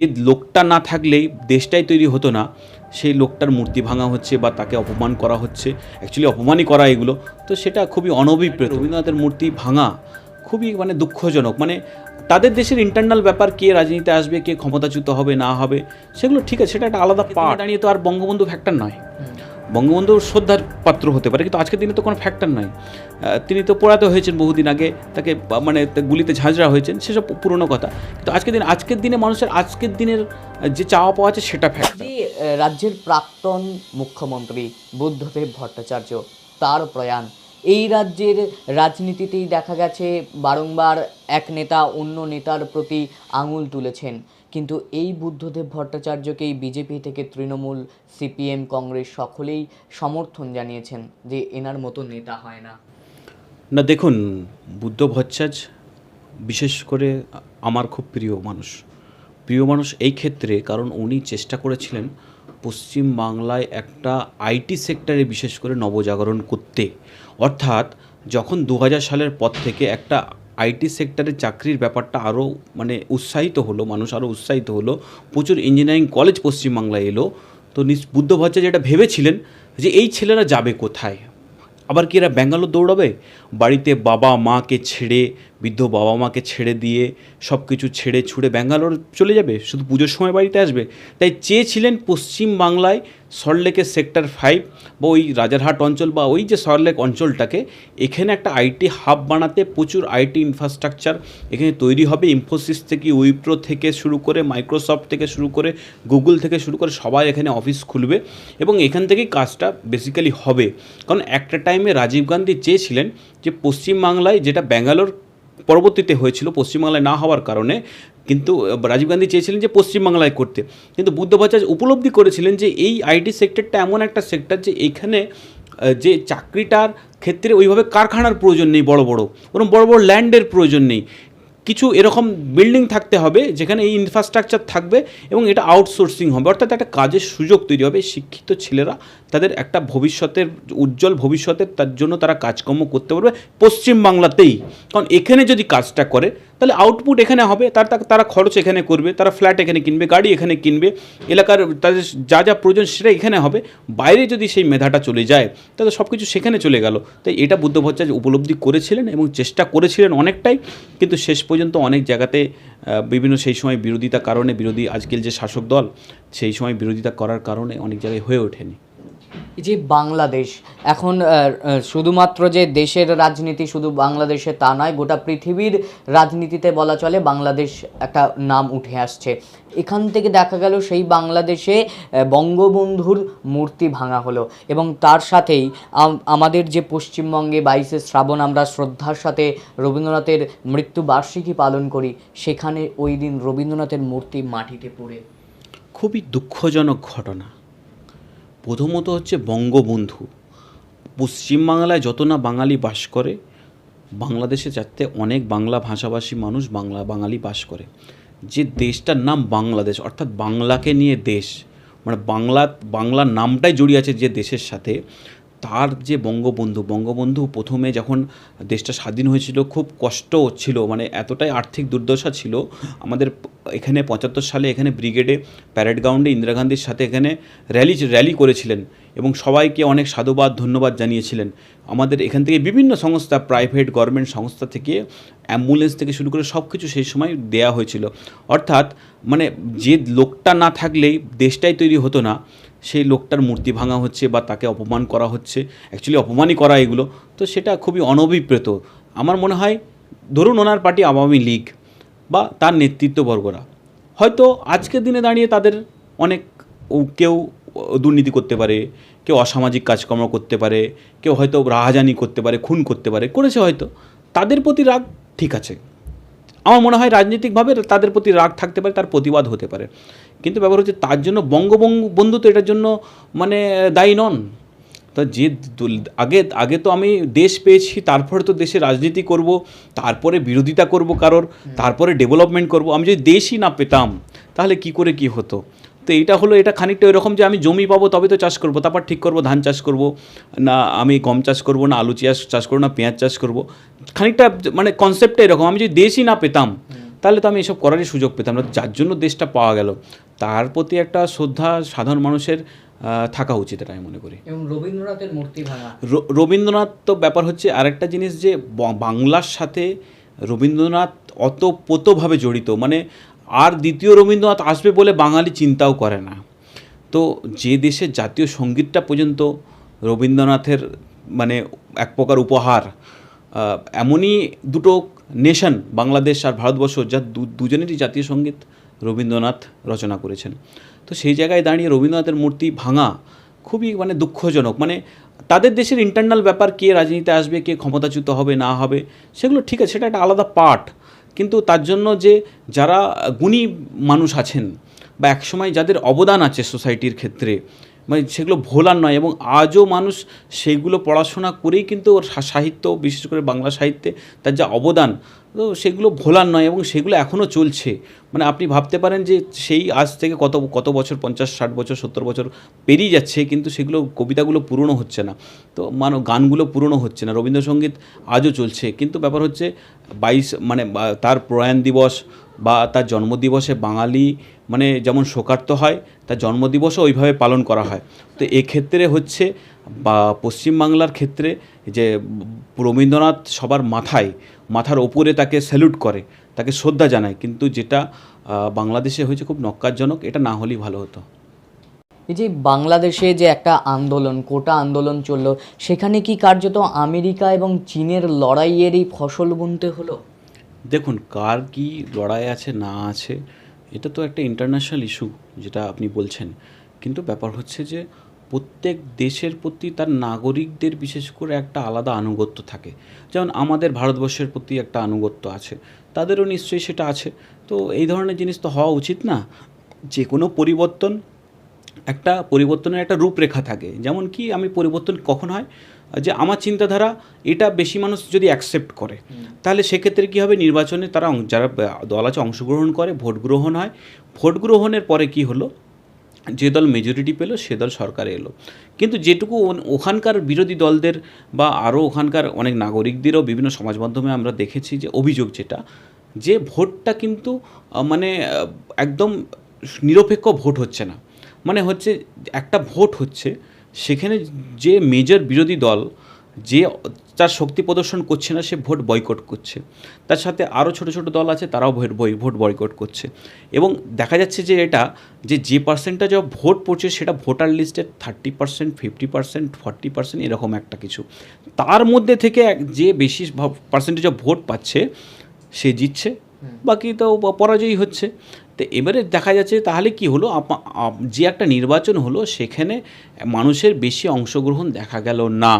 যে লোকটা না থাকলেই দেশটাই তৈরি হতো না সেই লোকটার মূর্তি ভাঙা হচ্ছে বা তাকে অপমান করা হচ্ছে অ্যাকচুয়ালি অপমানই করা এগুলো। তো সেটা খুবই অনভিপ্রেত। রবীন্দ্রনাথের মূর্তি ভাঙা খুবই মানে দুঃখজনক। মানে তাদের দেশের ইন্টারনাল ব্যাপার কে রাজনীতিতে আসবে কে ক্ষমতাচ্যুত হবে না হবে সেগুলো ঠিক আছে সেটা একটা আলাদা পার্ট দাঁড়িয়ে তো আর বঙ্গবন্ধু ফ্যাক্টর নয়। বঙ্গবন্ধু শ্রদ্ধার পাত্র হতে পারে কিন্তু আজকের দিনে তো কোনো ফ্যাক্টর আহ, তিনি তো পোড়াতে হয়েছেন বহুদিন আগে তাকে মানে গুলিতে ঝাঁঝরা হয়েছেন সেসব পুরনো কথা। কিন্তু আজকের দিন আজকের দিনে মানুষের আজকের দিনের যে চাওয়া পাওয়া আছে সেটা ফ্যাক্টর রাজ্যের প্রাক্তন মুখ্যমন্ত্রী বুদ্ধদেব ভট্টাচার্য তার প্রয়াণ। এই রাজ্যের রাজনীতিতেই দেখা গেছে বারংবার এক নেতা অন্য নেতার প্রতি আঙুল তুলেছেন। কিন্তু এই বুদ্ধদেব ভট্টাচার্যকেই বিজেপি থেকে তৃণমূল, সিপিএম, কংগ্রেস সকলেই সমর্থন জানিয়েছেন যে এনার মতো নেতা হয় না। না, দেখুন, বুদ্ধ ভট্টাচ বিশেষ করে আমার খুব প্রিয় মানুষ। প্রিয় মানুষ এই ক্ষেত্রে কারণ উনি চেষ্টা করেছিলেন পশ্চিম বাংলায় একটা আইটি সেক্টরে বিশেষ করে নবজাগরণ করতে। অর্থাৎ যখন দু হাজার সালের পর থেকে একটা আইটি সেক্টরে চাকরির ব্যাপারটা আরও মানে উৎসাহিত হলো, মানুষ আরও উৎসাহিত হলো। প্রচুর ইঞ্জিনিয়ারিং কলেজ পশ্চিমবাংলায় এলো। তো নিস বুদ্ধ যেটা ভেবেছিলেন যে এই ছেলেরা যাবে কোথায়? আবার কি এরা ব্যাঙ্গালোর দৌড়াবে? বাড়িতে বাবা মাকে ছেড়ে বৃদ্ধ বাবা মাকে ছেড়ে দিয়ে সব কিছু ছেড়ে ছুড়ে ব্যাঙ্গালোর চলে যাবে? শুধু পুজোর সময় বাড়িতে আসবে? তাই চেয়েছিলেন পশ্চিম বাংলায় সল্টলেকের সেক্টর ফাইভ বা ওই রাজারহাট অঞ্চল বা ওই যে সল্টলেক অঞ্চলটাকে এখানে একটা আইটি হাব বানাতে প্রচুর আইটি ইনফ্রাস্ট্রাকচার এখানে তৈরি হবে। ইনফোসিস থেকে উইপ্রো থেকে শুরু করে মাইক্রোসফট থেকে শুরু করে গুগল থেকে শুরু করে সবাই এখানে অফিস খুলবে এবং এখান থেকেই কাজটা বেসিক্যালি হবে। কারণ একটা টাইমে রাজীব গান্ধী চেয়েছিলেন যে পশ্চিমবাংলায় যেটা ব্যাঙ্গালোর পরবর্তীতে হয়েছিল পশ্চিমবাংলায় না হওয়ার কারণে, কিন্তু রাজীব গান্ধী চেয়েছিলেন যে পশ্চিমবাংলায় করতে। কিন্তু বুদ্ধ উপলব্ধি করেছিলেন যে এই আইটি সেক্টরটা এমন একটা সেক্টর যে এখানে যে চাকরিটার ক্ষেত্রে ওইভাবে কারখানার প্রয়োজন নেই বড় বড় ওরকম বড় বড় ল্যান্ডের প্রয়োজন নেই। কিছু এরকম বিল্ডিং থাকতে হবে, যেখানে এই ইনফ্রাস্ট্রাকচার থাকবে এবং এটা আউটসোর্সিং হবে। অর্থাৎ একটা কাজের সুযোগ তৈরি হবে। শিক্ষিত ছেলেরা তাদের একটা ভবিষ্যতের, উজ্জ্বল ভবিষ্যতের তার জন্য তারা কাজকর্ম করতে পারবে পশ্চিমবাংলাতেই। কারণ এখানে যদি কাজটা করে তাহলে আউটপুট এখানে হবে, তার তার- খরচ এখানে করবে, তারা ফ্ল্যাট এখানে কিনবে, গাড়ি এখানে কিনবে, এলাকার তাদের যা যা প্রয়োজন সেটা এখানে হবে, বাইরে যদি সেই মেধাটা চলে যায়, তাহলে সব কিছু সেখানে চলে গেল। তাই এটা বুদ্ধ উপলব্ধি করেছিলেন এবং চেষ্টা করেছিলেন অনেকটাই, কিন্তু শেষ পর্যন্ত অনেক জায়গাতে বিভিন্ন সেই সময় বিরোধিতা কারণে, বিরোধী আজকের যে শাসক দল, সেই সময় বিরোধিতা করার কারণে অনেক জায়গায় হয়ে ওঠেনি। যে বাংলাদেশ, এখন শুধুমাত্র যে দেশের রাজনীতি শুধু বাংলাদেশে তা নয়, গোটা পৃথিবীর রাজনীতিতে বলা চলে বাংলাদেশ একটা নাম উঠে আসছে। এখান থেকে দেখা গেল সেই বাংলাদেশে বঙ্গবন্ধুর মূর্তি ভাঙা হলো এবং তার সাথেই আমাদের যে পশ্চিমবঙ্গে বাইশে শ্রাবণ আমরা শ্রদ্ধার সাথে রবীন্দ্রনাথের মৃত্যুবার্ষিকী পালন করি, সেখানে ওই দিন রবীন্দ্রনাথের মূর্তি মাটিতে পড়ে। খুবই দুঃখজনক ঘটনা। প্রথমত হচ্ছে বঙ্গবন্ধু। পশ্চিমবাংলায় যত না বাঙালি বাস করে, বাংলাদেশে যাতে অনেক বাংলা ভাষাভাষী মানুষ বাংলা, বাঙালি বাস করে। যে দেশটার নাম বাংলাদেশ, অর্থাৎ বাংলাকে নিয়ে দেশ মানে বাংলা বাংলা নামটাই জড়িয়ে আছে যে দেশের সাথে তার যে বঙ্গবন্ধু বঙ্গবন্ধু প্রথমে যখন দেশটা স্বাধীন হয়েছিল, খুব কষ্ট ছিল মানে এতটাই আর্থিক দুর্দশা ছিল। আমাদের এখানে পঁচাত্তর সালে এখানে ব্রিগেডে প্যারেড গ্রাউন্ডে ইন্দিরা গান্ধীর সাথে এখানে র্যালি র্যালি করেছিলেন এবং সবাইকে অনেক সাধুবাদ, ধন্যবাদ জানিয়েছিলেন। আমাদের এখান থেকে বিভিন্ন সংস্থা, প্রাইভেট গভর্নমেন্ট সংস্থা থেকে, অ্যাম্বুলেন্স থেকে শুরু করে সব কিছু সেই সময় দেয়া হয়েছিল। অর্থাৎ মানে যে লোকটা না থাকলেই দেশটাই তৈরি হতো না। সেই লোকটার মূর্তি ভাঙা হচ্ছে বা তাকে অপমান করা হচ্ছে অ্যাকচুয়ালি অপমানই করা এগুলো, তো সেটা খুবই অনভিপ্রেত। আমার মনে হয়, ধরুন ওনার পার্টি আওয়ামী লীগ বা তার নেতৃত্ববর্গরা, হয়তো আজকের দিনে দাঁড়িয়ে তাদের অনেক কেউ দুর্নীতি করতে পারে, কেউ অসামাজিক কাজকর্ম করতে পারে, কেউ হয়তো রাহাজানি করতে পারে, খুন করতে পারে, করেছে হয়তো, তাদের প্রতি রাগ ঠিক আছে। আমার মনে হয় রাজনৈতিকভাবে তাদের প্রতি রাগ থাকতে পারে তার প্রতিবাদ হতে পারে। কিন্তু ব্যাপার হচ্ছে তার জন্য বঙ্গবঙ্গ বন্ধু তো এটার জন্য মানে দায়ী নন। তা যে আগে আগে তো আমি দেশ পেয়েছি তারপরে তো দেশে রাজনীতি করব তারপরে বিরোধিতা করব কারোর তারপরে ডেভেলপমেন্ট করব। আমি যদি দেশই না পেতাম তাহলে কি করে কি হতো? তো এটা হলো এটা খানিকটা এরকম যে আমি জমি পাবো তবে তো চাষ করব তারপর ঠিক করব ধান চাষ করব না আমি গম চাষ করব না আলু চাষ চাষ করব না পেঁয়াজ চাষ করব। খানিকটা মানে কনসেপ্টটা এরকম আমি যদি দেশই না পেতাম তাহলে তো আমি এসব করারই সুযোগ পেতাম না যার জন্য দেশটা পাওয়া গেল। তার প্রতি একটা শ্রদ্ধা সাধারণ মানুষের থাকা উচিত এটা আমি মনে করি। এবং রবীন্দ্রনাথের মূর্তি ভাঙা। রবীন্দ্রনাথ তো ব্যাপার হচ্ছে আরেকটা জিনিস যে বাংলার সাথে রবীন্দ্রনাথ অতপ্রতভাবে জড়িত মানে আর দ্বিতীয় রবীন্দ্রনাথ আসবে বলে বাঙালি চিন্তাও করে না। তো যে দেশের জাতীয় সঙ্গীতটা পর্যন্ত রবীন্দ্রনাথের মানে এক প্রকার উপহার এমনই দুটো নেশন বাংলাদেশ আর ভারতবর্ষ যা দুজনেরই জাতীয় সংগীত রবীন্দ্রনাথ রচনা করেছেন। তো সেই জায়গায় দাঁড়িয়ে রবীন্দ্রনাথের মূর্তি ভাঙা খুবই মানে দুঃখজনক। মানে তাদের দেশের ইন্টারনাল ব্যাপার, কে রাজনীতিতে আসবে, কে ক্ষমতাচ্যুত হবে, না হবে, সেগুলো ঠিক আছে, সেটা একটা আলাদা পার্ট কিন্তু তার জন্য যে যারা গুণী মানুষ আছেন বা একসময় যাদের অবদান আছে সোসাইটির ক্ষেত্রে মানে সেগুলো ভোলার নয় এবং আজও মানুষ সেইগুলো পড়াশোনা করেই কিন্তু ওর সাহিত্য, বিশেষ করে বাংলা সাহিত্যে তার যা অবদান, তো সেগুলো ভোলার নয় এবং সেগুলো এখনও চলছে। মানে আপনি ভাবতে পারেন যে সেই আজ থেকে কত কত বছর, পঞ্চাশ, ষাট বছর, সত্তর বছর পেরিয়ে যাচ্ছে কিন্তু সেগুলো কবিতাগুলো পুরনো হচ্ছে না। তো মানে গানগুলো পুরনো হচ্ছে না। রবীন্দ্রসঙ্গীত আজও চলছে। কিন্তু ব্যাপার হচ্ছে বাইশ মানে তার প্রয়াণ দিবস বা তার জন্মদিবসে বাঙালি মানে যেমন শোকার্ত হয়, তার জন্মদিবসও ওইভাবে পালন করা হয়। তো এক্ষেত্রে হচ্ছে বা পশ্চিমবাংলার ক্ষেত্রে যে রবীন্দ্রনাথ সবার মাথায়, মাথার ওপরে তাকে স্যালুট করে, তাকে শ্রদ্ধা জানায়, কিন্তু যেটা বাংলাদেশে হয়েছে খুব নক্কারজনক এটা না হলেই ভালো হতো। এই যে বাংলাদেশে যে একটা আন্দোলন, কোটা আন্দোলন চলল, সেখানে কি কার্যত আমেরিকা এবং চীনের লড়াইয়েরই ফসল বুনতে হলো? দেখুন, কার কি লড়াই আছে, না আছে, এটা তো একটা ইন্টারন্যাশনাল ইস্যু যেটা আপনি বলছেন। কিন্তু ব্যাপার হচ্ছে যে, প্রত্যেক দেশের প্রতি তার নাগরিকদের বিশেষ করে একটা আলাদা আনুগত্য থাকে। যেমন আমাদের ভারতবর্ষের প্রতি একটা আনুগত্য আছে, তাদেরও নিশ্চয়ই সেটা আছে। তো এই ধরনের জিনিস তো হওয়া উচিত না। যে কোনো পরিবর্তন, একটা পরিবর্তনের একটা রূপরেখা থাকে। যেমন কি, আমি পরিবর্তন কখন হয়? যে আমার চিন্তাধারা এটা বেশি মানুষ যদি অ্যাকসেপ্ট করে তাহলে সেক্ষেত্রে কী হবে? নির্বাচনে তারা যারা দল আছে অংশগ্রহণ করে ভোট গ্রহণ হয়। ভোট গ্রহণের পরে কি হলো? যে দল মেজরিটি পেল সে দল সরকারে এলো। কিন্তু যেটুকু ওখানকার বিরোধী দলদের বা আরও ওখানকার অনেক নাগরিকদেরও বিভিন্ন সমাজ মাধ্যমে আমরা দেখেছি যে অভিযোগ যেটা যে ভোটটা কিন্তু মানে একদম নিরপেক্ষ ভোট হচ্ছে না। মানে হচ্ছে একটা ভোট হচ্ছে সেখানে যে মেজর বিরোধী দল যে তার শক্তি প্রদর্শন করছে না সে ভোট বয়কট করছে। তার সাথে আরও ছোট ছোট দল আছে তারাও ভোট বই ভোট বয়কট করছে। এবং দেখা যাচ্ছে যে এটা যে যে পার্সেন্টটা অফ ভোট পড়ছে সেটা ভোটার লিস্টের thirty percent fifty percent forty percent এরকম একটা কিছু। তার মধ্যে থেকে এক- যে বেশি পার্সেন্টেজ অফ ভোট পাচ্ছে সে জিতছে। বাকি তো পরাজয়ী হচ্ছে। তো এবারে দেখা যাচ্ছে তাহলে কি হলো? যে একটা নির্বাচন হলো, সেখানে মানুষের বেশি অংশগ্রহণ দেখা গেল না।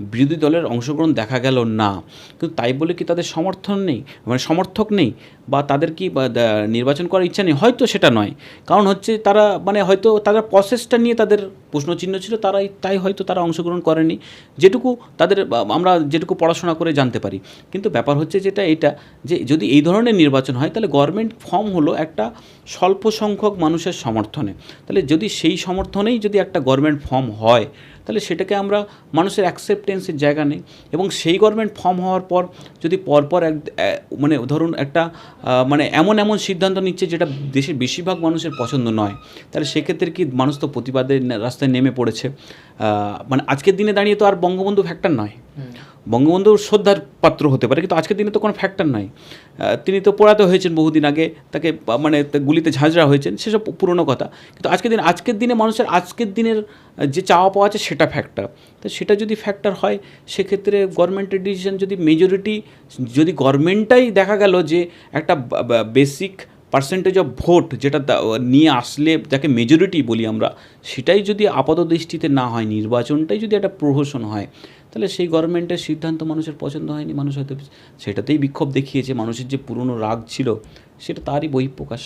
বিরোধী দলের অংশগ্রহণ দেখা গেল না। কিন্তু তাই বলে কি তাদের সমর্থন নেই? মানে সমর্থক নেই? বা তাদের কি নির্বাচন করার ইচ্ছা নেই? হয়তো সেটা নয়। কারণ হচ্ছে তারা মানে হয়তো তাদের প্রসেসটা নিয়ে তাদের প্রশ্নচিহ্ন ছিল, তারাই, তাই হয়তো তারা অংশগ্রহণ করেনি। যেটুকু তাদের আমরা যেটুকু পড়াশোনা করে জানতে পারি। কিন্তু ব্যাপার হচ্ছে যেটা, এটা যে যদি এই ধরনের নির্বাচন হয়, তাহলে গভর্নমেন্ট ফর্ম হলো একটা স্বল্প সংখ্যক মানুষের সমর্থনে। তাহলে যদি সেই সমর্থনেই যদি একটা গভর্নমেন্ট ফর্ম হয়, তাহলে সেটাকে আমরা মানুষের অ্যাকসেপ্টেন্সের জায়গা নেই। এবং সেই গভর্নমেন্ট ফর্ম হওয়ার পর যদি পরপর এক মানে ধরুন একটা মানে এমন এমন সিদ্ধান্ত নিচ্ছে যেটা দেশের বেশিরভাগ মানুষের পছন্দ নয়, তাহলে সেক্ষেত্রে কি মানুষ তো প্রতিবাদের রাস্তায় নেমে পড়েছে? মানে আজকের দিনে দাঁড়িয়ে তো আর বঙ্গবন্ধু ফ্যাক্টর নয়। বঙ্গবন্ধুর শ্রদ্ধার পাত্র হতে পারে, কিন্তু আজকের দিনে তো কোনো ফ্যাক্টর নাই। তিনি তো পোড়াতে হয়েছেন বহুদিন আগে, তাকে মানে গুলিতে ঝাঁঝরা হয়েছেন, সেসব পুরনো কথা। কিন্তু আজকের দিন, আজকের দিনে মানুষের, আজকের দিনের যে চাওয়া পাওয়া আছে সেটা ফ্যাক্টর তো সেটা যদি ফ্যাক্টর হয়, সেক্ষেত্রে গভর্নমেন্টের ডিসিশন যদি মেজরিটি যদি গভর্নমেন্টটাই দেখা গেল যে একটা বেসিক পার্সেন্টেজ অফ ভোট যেটা নিয়ে আসলে যাকে মেজরিটি বলি আমরা, সেটাই যদি আপাত দৃষ্টিতে না হয়, নির্বাচনটাই যদি একটা প্রহসন হয় তাহলে সেই গভর্নমেন্টের সিদ্ধান্ত মানুষের পছন্দ হয়নি, মানুষ হয়তো সেটাতেই বিক্ষোভ দেখিয়েছে, মানুষের যে পুরনো রাগ ছিল, সেটা তারই বহিঃপ্রকাশ।